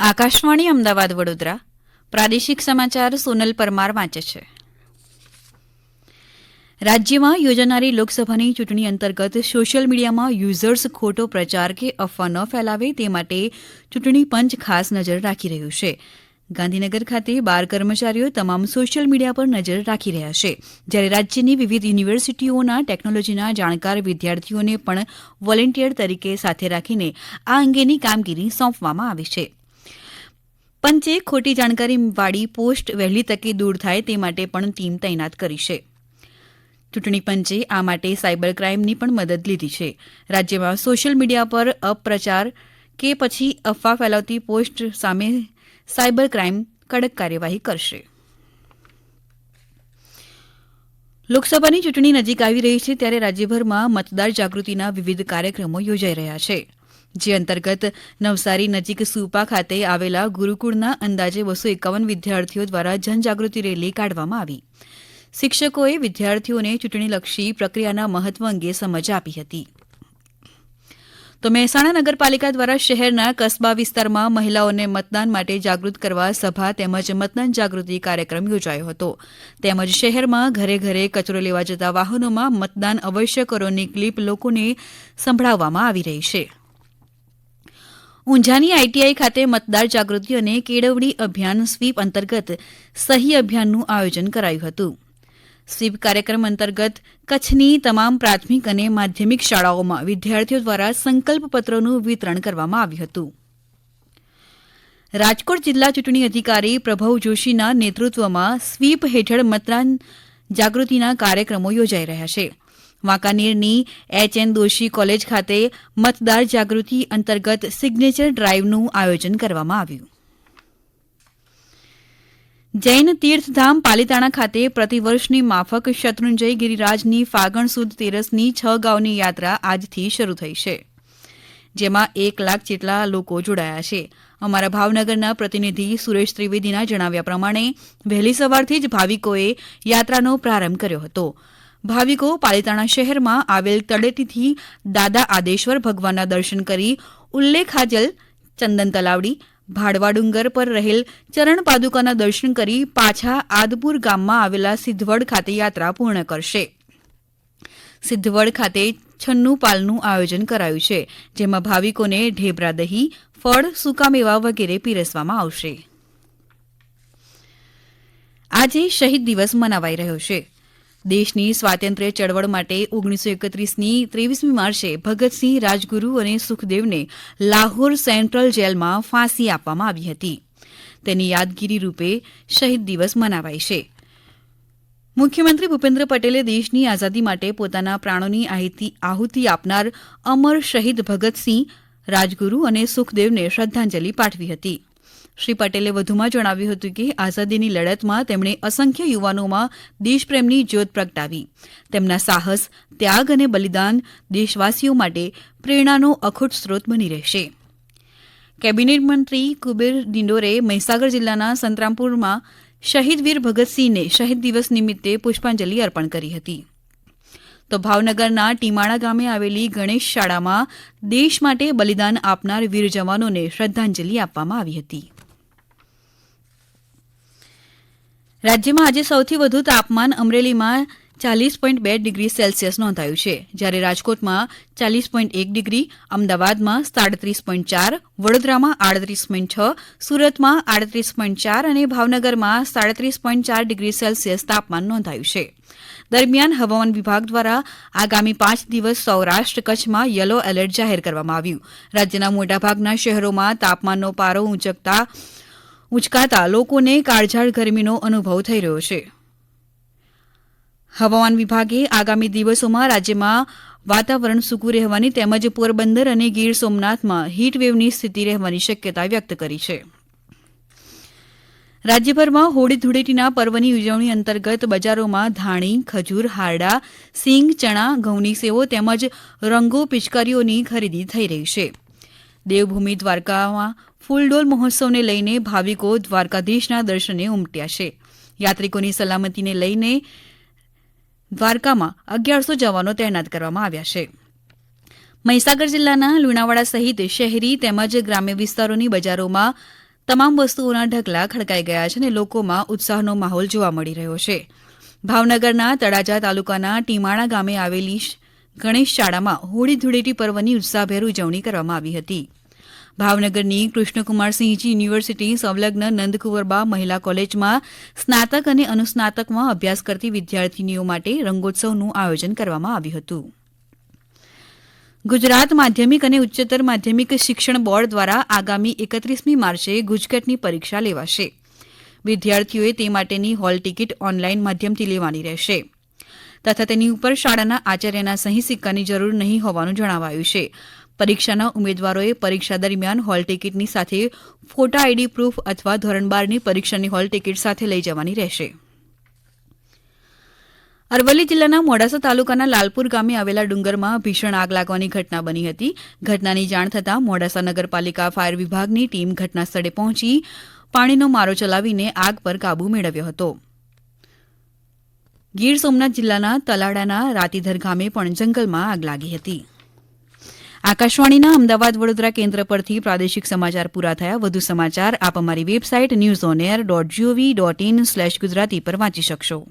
આકાશવાણી અમદાવાદ વડોદરા. પ્રાદેશિક સમાચાર સોનલ પરમાર વાંચે છે. રાજ્યમાં યોજાનારી લોકસભાની ચૂંટણી અંતર્ગત સોશિયલ મીડિયામાં યુઝર્સ ખોટો પ્રચાર કે અફવા ન ફેલાવે તે માટે ચૂંટણી પંચ ખાસ નજર રાખી રહ્યું છે. ગાંધીનગર ખાતે બાર કર્મચારીઓ તમામ સોશિયલ મીડિયા પર નજર રાખી રહ્યા છે. જ્યારે રાજ્યની વિવિધ યુનિવર્સિટીઓના ટેકનોલોજીના જાણકાર વિદ્યાર્થીઓને પણ વોલેન્ટિયર તરીકે સાથે રાખીને આ અંગેની કામગીરી સોંપવામાં આવી છે. પંચે ખોટી જાણકારીવાળી પોસ્ટ વહેલી તકે દૂર થાય તે માટે પણ ટીમ તૈનાત કરી છે. ચૂંટણી પંચે આ માટે સાયબર ક્રાઇમની પણ મદદ લીધી છે. રાજ્યમાં સોશિયલ મીડિયા પર અપપ્રચાર કે પછી અફવા ફેલાવતી પોસ્ટ સામે સાયબર ક્રાઇમ કડક કાર્યવાહી કરશે. લોકસભાની ચૂંટણી નજીક આવી રહી છે ત્યારે રાજ્યભરમાં મતદાર જાગૃતિના વિવિધ કાર્યક્રમો યોજાઈ રહ્યા છે. જે અંતર્ગત નવસારી નજીક સુપા ખાતે આવેલા ગુરુકુળના અંદાજે બસો એકાવન વિદ્યાર્થીઓ દ્વારા જનજાગૃતિ રેલી કાઢવામાં આવી. શિક્ષકોએ વિદ્યાર્થીઓને ચૂંટણીલક્ષી પ્રક્રિયાના મહત્વ અંગે સમજ આપી હતી. તો મહેસાણા નગરપાલિકા દ્વારા શહેરના કસ્બા વિસ્તારમાં મહિલાઓને મતદાન માટે જાગૃત કરવા સભા તેમજ મતદાન જાગૃતિ કાર્યક્રમ યોજાયો હતો. તેમજ શહેરમાં ઘરે ઘરે કચરો લેવા જતા વાહનોમાં મતદાન અવશ્ય કરોની ક્લિપ લોકોને સંભળાવવામાં આવી રહી છે. ઊંઝાની આઈટીઆઈ ખાતે મતદાર જાગૃતિ અને કેળવણી અભિયાન સ્વીપ અંતર્ગત સહી અભિયાનનું આયોજન કરાયું હતું. સ્વીપ કાર્યક્રમ અંતર્ગત કચ્છની તમામ પ્રાથમિક અને માધ્યમિક શાળાઓમાં વિદ્યાર્થીઓ દ્વારા સંકલ્પ પત્રોનું વિતરણ કરવામાં આવ્યું હતું. રાજકોટ જિલ્લા ચૂંટણી અધિકારી પ્રભવ જોશીના નેતૃત્વમાં સ્વીપ હેઠળ મતદાન જાગૃતિના કાર્યક્રમો યોજાઈ રહ્યા છે. વાંકાનેરની એચ એન દોશી કોલેજ ખાતે મતદાર જાગૃતિ અંતર્ગત સિગ્નેચર ડ્રાઇવનું આયોજન કરવામાં આવ્યું. જૈન તીર્થધામ પાલીતાણા ખાતે પ્રતિવર્ષની માફક શત્રુંજય ગિરિરાજની ફાગણ સુદ તેરસની છ ગાંવની યાત્રા આજથી શરૂ થઈ છે. જેમાં એક લાખ જેટલા લોકો જોડાયા છે. અમારા ભાવનગરના પ્રતિનિધિ સુરેશ ત્રિવેદીના જણાવ્યા પ્રમાણે વહેલી સવારથી જ ભાવિકોએ યાત્રાનો પ્રારંભ કર્યો હતો. ભાવિકો પાલિતાણા શહેરમાં આવેલ તળેટીથી દાદા આદેશ્વર ભગવાનના દર્શન કરી ઉલ્લેખાજલ ચંદન તલાવડી, ભાડવા ડુંગર પર રહેલ ચરણ પાદુકાના દર્શન કરી પાછા આદપુર ગામમાં આવેલા સિદ્ધવડ ખાતે યાત્રા પૂર્ણ કરશે. સિદ્ધવડ ખાતે છન્નું પાલનું આયોજન કરાયું છે, જેમાં ભાવિકોને ઢેબરા દહીં, ફળ, સૂકામેવા વગેરે પીરસવામાં આવશે. આજે શહીદ દિવસ મનાવાઈ રહ્યો છે. દેશની સ્વાતંત્ર્ય ચળવળ માટે ઓગણીસો એકત્રીસની ત્રેવીસમી માર્ચે ભગતસિંહ રાજગુરુ અને સુખદેવને લાહોર સેન્ટ્રલ જેલમાં ફાંસી આપવામાં આવી હતી. તેની યાદગીરી રૂપે શહીદ દિવસ મનાવાય છે. મુખ્યમંત્રી ભૂપેન્દ્ર પટેલે દેશની આઝાદી માટે પોતાના પ્રાણોની આહુતિ આપનાર અમર શહીદ ભગતસિંહ રાજગુરુ અને સુખદેવને શ્રદ્ધાંજલિ પાઠવી હતી. શ્રી પટેલે વધુમાં જણાવ્યું હતું કે આઝાદીની લડતમાં તેમણે અસંખ્ય યુવાનોમાં દેશપ્રેમની જ્યોત પ્રગટાવી. તેમના સાહસ, ત્યાગ અને બલિદાન દેશવાસીઓ માટે પ્રેરણાનો અખૂટ સ્ત્રોત બની રહેશે. કેબિનેટ મંત્રી કુબેર ડિંડોરે મહીસાગર જિલ્લાના સંતરામપુરમાં શહીદ વીર ભગતસિંહને શહીદ દિવસ નિમિત્તે પુષ્પાંજલિ અર્પણ કરી હતી. તો ભાવનગરના ટીમાણા ગામે આવેલી ગણેશ શાળામાં દેશ માટે બલિદાન આપનાર વીર જવાનોને શ્રદ્ધાંજલિ આપવામાં આવી હતી. રાજ્યમાં આજે સૌથી વધુ તાપમાન અમરેલીમાં ચાલીસ પોઈન્ટ બે ડિગ્રી સેલ્સિયસ નોંધાયું છે. જ્યારે રાજકોટમાં ચાલીસ પોઈન્ટ એક ડિગ્રી, અમદાવાદમાં સાડત્રીસ પોઈન્ટ ચાર, વડોદરામાં આડત્રીસ પોઈન્ટ છ, સુરતમાં આડત્રીસ પોઈન્ટ ચાર અને ભાવનગરમાં સાડત્રીસ પોઈન્ટ ચાર ડિગ્રી સેલ્સિયસ તાપમાન નોંધાયું છે. દરમિયાન હવામાન વિભાગ દ્વારા આગામી પાંચ દિવસ સૌરાષ્ટ્ર કચ્છમાં યલો એલર્ટ જાહેર કરવામાં આવ્યું. રાજ્યના મોટાભાગના શહેરોમાં તાપમાનનો પારો ઊંચકતા ઉંચકાતા લોકોને કાળઝાળ ગરમીનો અનુભવ થઈ રહ્યો છે. હવામાન વિભાગે આગામી દિવસોમાં રાજ્યમાં વાતાવરણ સૂકું રહેવાની તેમજ પોરબંદર અને ગીર સોમનાથમાં હીટવેવની સ્થિતિ રહેવાની શક્યતા વ્યક્ત કરી છે. રાજ્યભરમાં હોળી ધૂળેટીના પર્વની ઉજવણી અંતર્ગત બજારોમાં ધાણી, ખજૂર, હારડા, સિંગ, ચણા, ઘઉંની સેવો તેમજ રંગો, પિચકારીઓની ખરીદી થઈ રહી છે. દેવભૂમિ દ્વારકામાં ફૂલડોલ મહોત્સવને લઈને ભાવિકો દ્વારકાધીશના દર્શને ઉમટ્યા છે. યાત્રિકોની સલામતીને લઈને દ્વારકામાં અગિયારસો જવાનો તૈનાત કરવામાં આવ્યા છે. મહીસાગર જિલ્લાના લુણાવાડા સહિત શહેરી તેમજ ગ્રામ્ય વિસ્તારોની બજારોમાં તમામ વસ્તુઓના ઢગલા ખડકાઈ ગયા છે અને લોકોમાં ઉત્સાહનો માહોલ જોવા મળી રહ્યો છે. ભાવનગરના તળાજા તાલુકાના ટીમાણા ગામે આવેલી ગણેશ શાળામાં હોળી ધૂળેટી પર્વની ઉત્સાહભેર ઉજવણી કરવામાં આવી હતી. ભાવનગરની કૃષ્ણકુમારસિંહજી યુનિવર્સિટી સંલગ્ન નંદકુંવરબા મહિલા કોલેજમાં સ્નાતક અને અનુસ્નાતકમાં અભ્યાસ કરતી વિદ્યાર્થીનીઓ માટે રંગોત્સવનું આયોજન કરવામાં આવ્યું હતું. ગુજરાત માધ્યમિક અને ઉચ્ચતર માધ્યમિક શિક્ષણ બોર્ડ દ્વારા આગામી એકત્રીસમી માર્ચે ગુજકેટની પરીક્ષા લેવાશે. વિદ્યાર્થીઓએ તે માટેની હોલ ટિકિટ ઓનલાઇન માધ્યમથી લેવાની રહેશે. તથા તેની ઉપર શાળાના આચાર્યના સહી સિક્કાની જરૂર નહીં હોવાનું જણાવાયું છે. પરીક્ષાના ઉમેદવારોએ પરીક્ષા દરમિયાન હોલ ટિકિટની સાથે ફોટા આઈડી, પ્રૂફ અથવા ધોરણ બારની પરીક્ષાની હોલ ટિકિટ સાથે લઈ જવાની રહેશે. અરવલ્લી જિલ્લાના મોડાસા તાલુકાના લાલપુર ગામે આવેલા ડુંગરમાં ભીષણ આગ લાગવાની ઘટના બની હતી. ઘટનાની જાણ થતાં મોડાસા નગરપાલિકા ફાયર વિભાગની ટીમ ઘટના સ્થળે પહોંચી પાણીનો મારો ચલાવીને આગ પર કાબુ મેળવ્યો હતો. ગીર સોમનાથ જિલ્લાના તલાડાના રાતીધર ગામે પણ જંગલમાં આગ લાગી હતી. આકાશવાણીના અમદાવાદ વડોદરા કેન્દ્ર પરથી પ્રાદેશિક સમાચાર પૂરા થયા. વધુ સમાચાર આપ અમારી website news on air dot GOV dot in slash Gujarati પર વાંચી શકશો.